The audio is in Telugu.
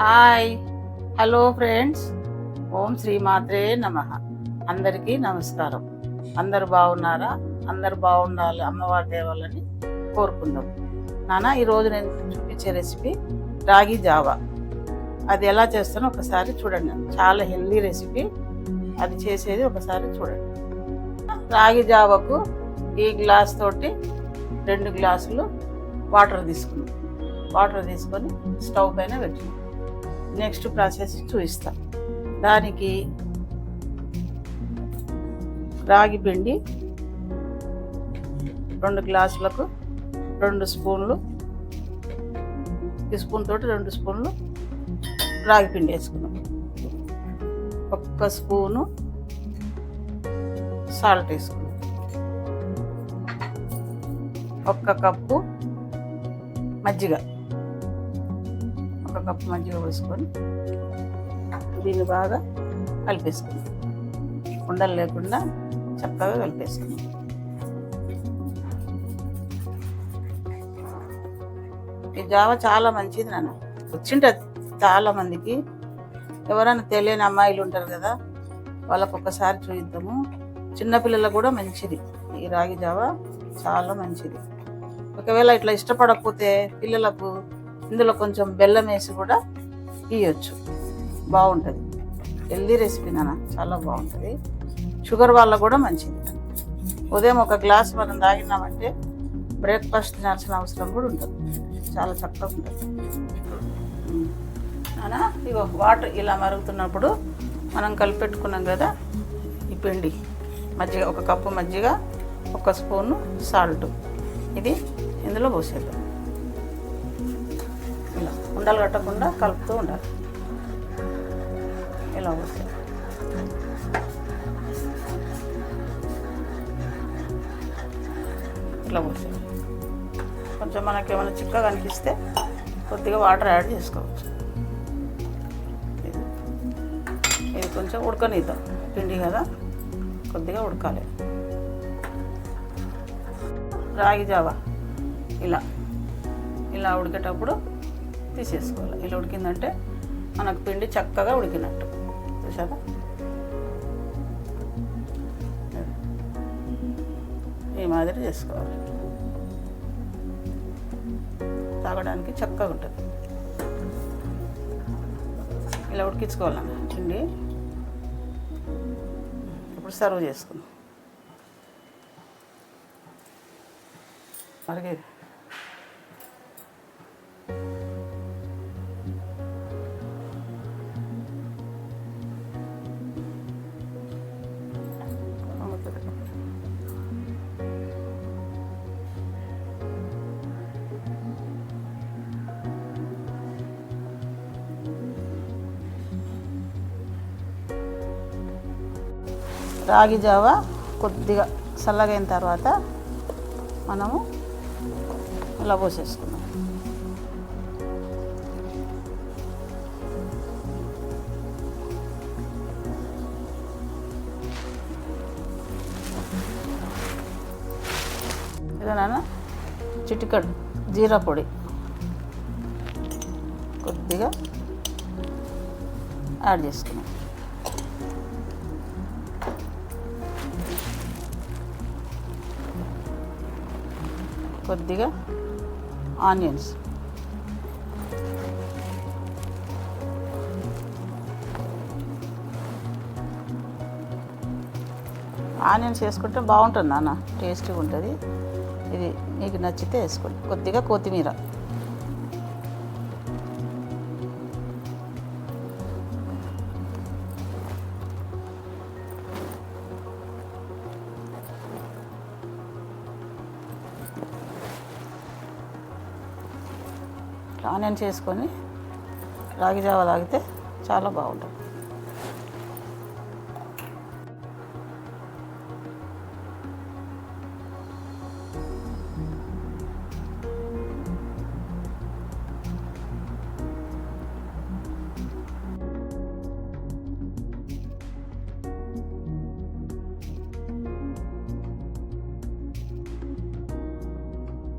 హాయ్. Hello friends. ఓం శ్రీమాత్రే నమ. అందరికీ నమస్కారం. అందరు బాగున్నారా? అందరు బాగుండాలి అమ్మవారి దేవాలని కోరుకుందాం. నాన్న ఈరోజు నేను చూపించే రెసిపీ రాగి జావా. అది ఎలా చేస్తానో ఒకసారి చూడండి. చాలా హెల్దీ రెసిపీ అది చేసేది ఒకసారి చూడండి. రాగి జావకు ఈ గ్లాస్ తోటి రెండు గ్లాసులు వాటర్ తీసుకున్నాం వాటర్ తీసుకొని స్టవ్ పైన పెట్టుకున్నాం నెక్స్ట్ ప్రాసెస్ చూపిస్తాం దానికి రాగి పిండి రెండు గ్లాసులకు రెండు స్పూన్లు ఈ స్పూన్ తోటి రెండు స్పూన్లు రాగి పిండి వేసుకున్నాం ఒక్క స్పూను సాల్ట్ వేసుకున్నాం ఒక్క కప్పు మజ్జిగ. ఒక కప్పు మజ్జిగ వేసుకొని దీన్ని బాగా కలిపేసుకుందాం. ఉండలు లేకుండా చక్కగా కలిపేసుకుందాం. ఈ జావ చాలా మంచిది నాన్న. వచ్చింటది చాలా మందికి. ఎవరైనా తెలియని అమ్మాయిలు ఉంటారు కదా వాళ్ళకు ఒకసారి చూద్దాము చిన్నపిల్లలకు కూడా మంచిది. ఈ రాగి జావ చాలా మంచిది. ఒకవేళ ఇట్లా ఇష్టపడకపోతే పిల్లలకు ఇందులో కొంచెం బెల్లం వేసి కూడా ఇవ్వచ్చు బాగుంటుంది. హెల్దీ రెసిపీ నాన్న చాలా బాగుంటుంది. షుగర్ వల్ల కూడా మంచిది. ఉదయం ఒక గ్లాస్ మనం తాగినామంటే బ్రేక్ఫాస్ట్ తినాల్సిన అవసరం కూడా ఉంటుంది చాలా చక్కగా ఉంటుంది. అనా ఇగో వాటర్ ఇలా మరుగుతున్నప్పుడు మనం కలిపెట్టుకున్నాం కదా ఈ పిండి. మజ్జిగ ఒక కప్పు మజ్జిగ ఒక స్పూను సాల్ట్. ఇది ఇందులో పోసేద్దాం. ఇలా ఉండలు కట్టకుండా కలుపుతూ ఉండాలి. ఇలా పోసే ఇట్లా పోసే కొంచెం మనకి ఏమైనా చిక్కగా అనిపిస్తే కొద్దిగా వాటర్ యాడ్ చేసుకోవచ్చు. ఇది కొంచెం ఉడకనిద్దాం. పిండి కదా? కొద్దిగా ఉడకాలి. రాగి జావా. ఇలా. ఇలా ఉడికేటప్పుడు తీసేసుకోవాలి. ఇలా ఉడికిందంటే మనకు పిండి చక్కగా ఉడికినట్టు. చూసారా? ఈ మాదిరి చేసుకోవాలి. తాగడానికి చక్కగా ఉంటుంది. ఇలా ఉడికించుకోవాలన్న పిండి. ఇప్పుడు సర్వ్ చేసుకుందాం. అలాగే రాగి జావ కొద్దిగా చల్లగైన తర్వాత మనము ఇలా పోసేసుకున్నాం ఇదేనా చిటికడు జీరా పొడి. కొద్దిగా యాడ్ చేసుకున్నాం కొద్దిగా ఆనియన్స్. ఆనియన్స్ వేసుకుంటే బాగుంటుంది నాన్న టేస్టీగా ఉంటుంది. ఇది మీకు నచ్చితే వేసుకోండి. కొద్దిగా కొత్తిమీర. ఆనియన్ చేసుకొని రాగి జావ తాగితే చాలా బాగుంటుంది.